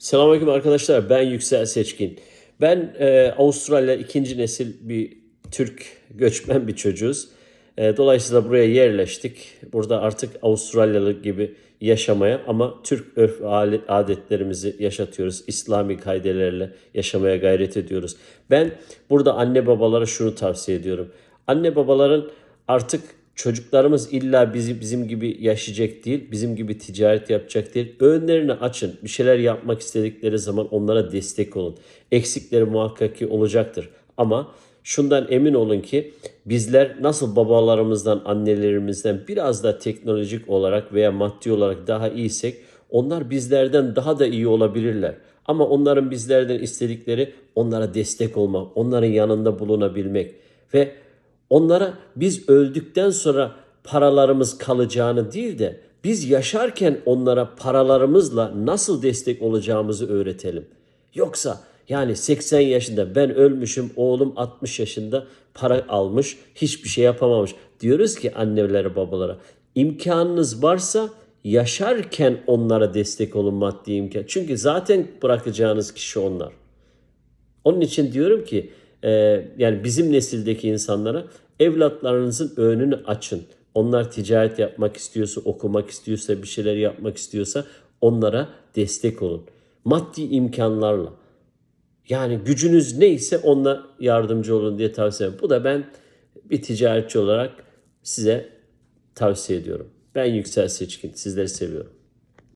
Selamünaleyküm arkadaşlar. Ben Yüksel Seçkin. Ben e, Avustralya ikinci nesil bir Türk göçmen bir çocuğuz. E, dolayısıyla buraya yerleştik. Burada artık Avustralyalı gibi yaşamaya ama Türk örf adetlerimizi yaşatıyoruz. İslami kaidelerle yaşamaya gayret ediyoruz. Ben burada anne babalara şunu tavsiye ediyorum. Anne babaların artık Çocuklarımız illa bizi bizim gibi yaşayacak değil, bizim gibi ticaret yapacak değil. Önlerini açın. Bir şeyler yapmak istedikleri zaman onlara destek olun. Eksikleri muhakkak ki olacaktır. Ama şundan emin olun ki bizler nasıl babalarımızdan, annelerimizden biraz da teknolojik olarak veya maddi olarak daha iyiysek onlar bizlerden daha da iyi olabilirler. Ama onların bizlerden istedikleri onlara destek olmak, onların yanında bulunabilmek ve Onlara biz öldükten sonra paralarımız kalacağını değil de biz yaşarken onlara paralarımızla nasıl destek olacağımızı öğretelim. Yoksa yani 80 yaşında ben ölmüşüm, oğlum 60 yaşında para almış, hiçbir şey yapamamış. Diyoruz ki annelere, babalara imkanınız varsa yaşarken onlara destek olun maddi imkan. Çünkü zaten bırakacağınız kişi onlar. Onun için diyorum ki e, yani bizim nesildeki insanlara evlatlarınızın önünü açın. Onlar ticaret yapmak istiyorsa, okumak istiyorsa, bir şeyler yapmak istiyorsa onlara destek olun. Maddi imkanlarla. Yani gücünüz neyse onunla yardımcı olun diye tavsiye ederim. Bu da ben bir ticaretçi olarak size tavsiye ediyorum. Ben Yüksel Seçkin. Sizleri seviyorum.